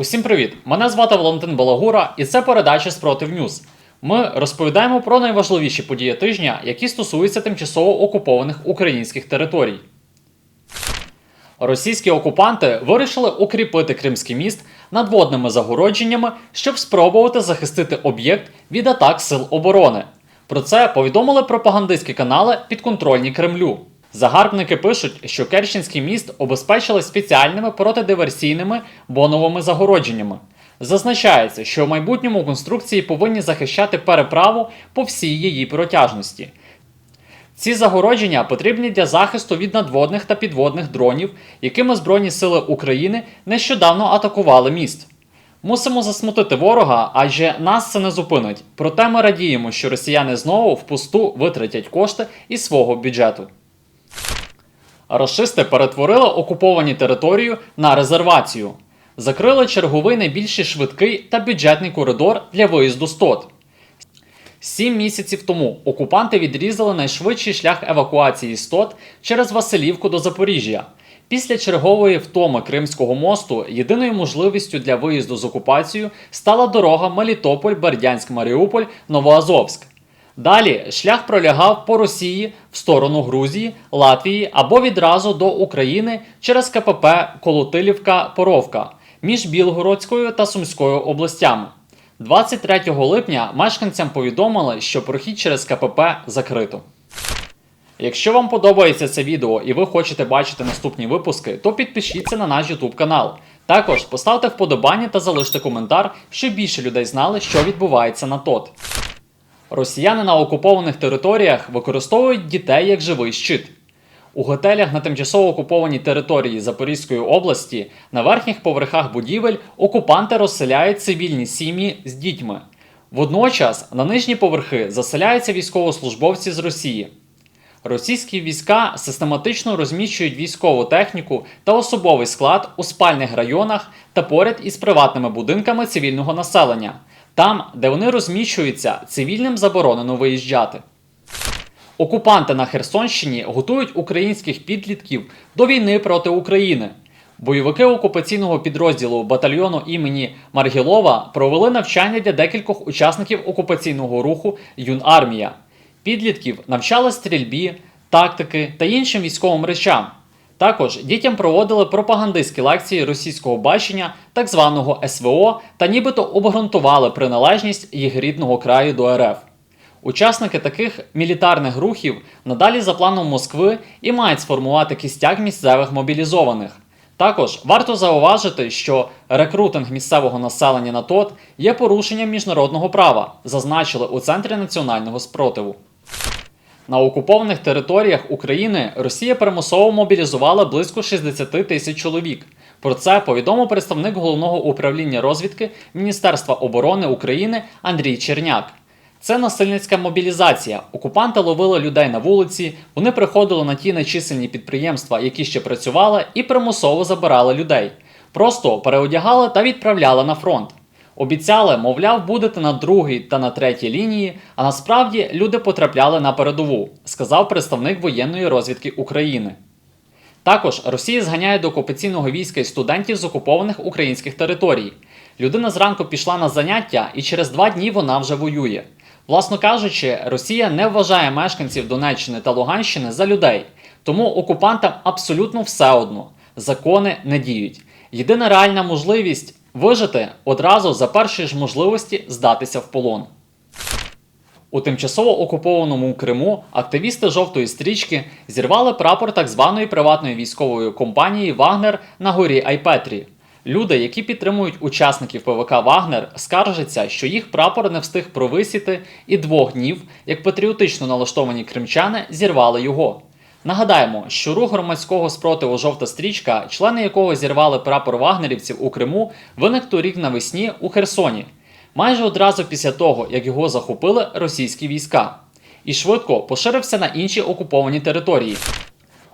Усім привіт! Мене звати Валентин Балагура, і це передача Спротив Ньюз. Ми розповідаємо про найважливіші події тижня, які стосуються тимчасово окупованих українських територій. Російські окупанти вирішили укріпити Кримський міст надводними загородженнями, щоб спробувати захистити об'єкт від атак сил оборони. Про це повідомили пропагандистські канали підконтрольні Кремлю. Загарбники пишуть, що Керченський міст обезпечили спеціальними протидиверсійними боновими загородженнями. Зазначається, що в майбутньому конструкції повинні захищати переправу по всій її протяжності. Ці загородження потрібні для захисту від надводних та підводних дронів, якими Збройні сили України нещодавно атакували міст. Мусимо засмутити ворога, адже нас це не зупинить. Проте ми радіємо, що росіяни знову впусту витратять кошти із свого бюджету. Рашисти перетворили окуповані територію на резервацію. Закрили черговий найбільший швидкий та бюджетний коридор для виїзду з ТОТ. Сім місяців тому окупанти відрізали найшвидший шлях евакуації з ТОТ через Василівку до Запоріжжя. Після чергової втоми Кримського мосту єдиною можливістю для виїзду з окупацією стала дорога Мелітополь, Бердянськ, Маріуполь, Новоазовськ. Далі шлях пролягав по Росії в сторону Грузії, Латвії або відразу до України через КПП Колотилівка-Поровка між Білгородською та Сумською областями. 23 липня мешканцям повідомили, що прохід через КПП закрито. Якщо вам подобається це відео і ви хочете бачити наступні випуски, то підпишіться на наш YouTube канал. Також поставте вподобання та залиште коментар, щоб більше людей знали, що відбувається на ТОТ. Росіяни на окупованих територіях використовують дітей як живий щит. У готелях на тимчасово окупованій території Запорізької області на верхніх поверхах будівель окупанти розселяють цивільні сім'ї з дітьми. Водночас на нижні поверхи заселяються військовослужбовці з Росії. Російські війська систематично розміщують військову техніку та особовий склад у спальних районах та поряд із приватними будинками цивільного населення. Там, де вони розміщуються, цивільним заборонено виїжджати. Окупанти на Херсонщині готують українських підлітків до війни проти України. Бойовики окупаційного підрозділу батальйону імені Маргілова провели навчання для декількох учасників окупаційного руху Юнармія. Підлітків навчали стрільбі, тактики та іншим військовим речам. Також дітям проводили пропагандистські лекції російського бачення, так званого СВО, та нібито обґрунтували приналежність їх рідного краю до РФ. Учасники таких мілітарних рухів надалі за планом Москви і мають сформувати кістяк місцевих мобілізованих. Також варто зауважити, що рекрутинг місцевого населення на ТОТ є порушенням міжнародного права, зазначили у Центрі національного спротиву. На окупованих територіях України Росія примусово мобілізувала близько 60 тисяч чоловік. Про це повідомив представник головного управління розвідки Міністерства оборони України Андрій Черняк. Це насильницька мобілізація. Окупанти ловили людей на вулиці, вони приходили на ті нечисельні підприємства, які ще працювали, і примусово забирали людей. Просто переодягали та відправляли на фронт. Обіцяли, мовляв, будете на другій та на третій лінії, а насправді люди потрапляли на передову, сказав представник воєнної розвідки України. Також Росія зганяє до окупаційного війська й студентів з окупованих українських територій. Людина зранку пішла на заняття, і через два дні вона вже воює. Власно кажучи, Росія не вважає мешканців Донеччини та Луганщини за людей, тому окупантам абсолютно все одно. Закони не діють. Єдина реальна можливість вижити одразу за першої ж можливості здатися в полон. У тимчасово окупованому Криму активісти жовтої стрічки зірвали прапор так званої приватної військової компанії Вагнер на горі Айпетрі. Люди, які підтримують учасників ПВК Вагнер, скаржаться, що їх прапор не встиг провисіти і двох днів, як патріотично налаштовані кримчани зірвали його. Нагадаємо, що рух громадського спротиву жовта стрічка, члени якого зірвали прапор вагнерівців у Криму, виник торік навесні у Херсоні, майже одразу після того, як його захопили російські війська, і швидко поширився на інші окуповані території.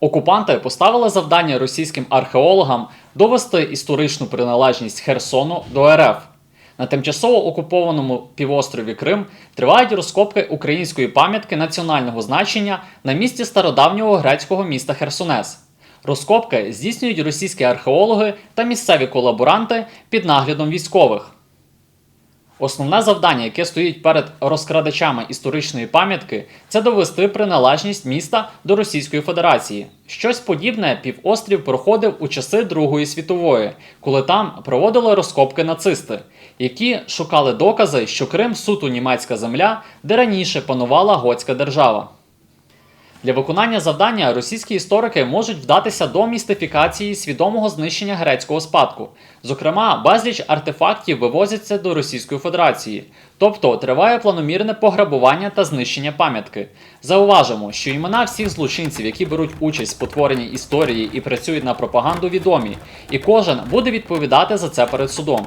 Окупанти поставили завдання російським археологам довести історичну приналежність Херсону до РФ. На тимчасово окупованому півострові Крим тривають розкопки української пам'ятки національного значення на місці стародавнього грецького міста Херсонес. Розкопки здійснюють російські археологи та місцеві колаборанти під наглядом військових. Основне завдання, яке стоїть перед розкрадачами історичної пам'ятки, це довести приналежність міста до Російської Федерації. Щось подібне півострів проходив у часи Другої світової, коли там проводили розкопки нацисти, які шукали докази, що Крим суто німецька земля, де раніше панувала готська держава. Для виконання завдання російські історики можуть вдатися до містифікації свідомого знищення грецького спадку. Зокрема, безліч артефактів вивозяться до Російської Федерації, тобто триває планомірне пограбування та знищення пам'ятки. Зауважимо, що імена всіх злочинців, які беруть участь в спотворенні історії і працюють на пропаганду, відомі, і кожен буде відповідати за це перед судом.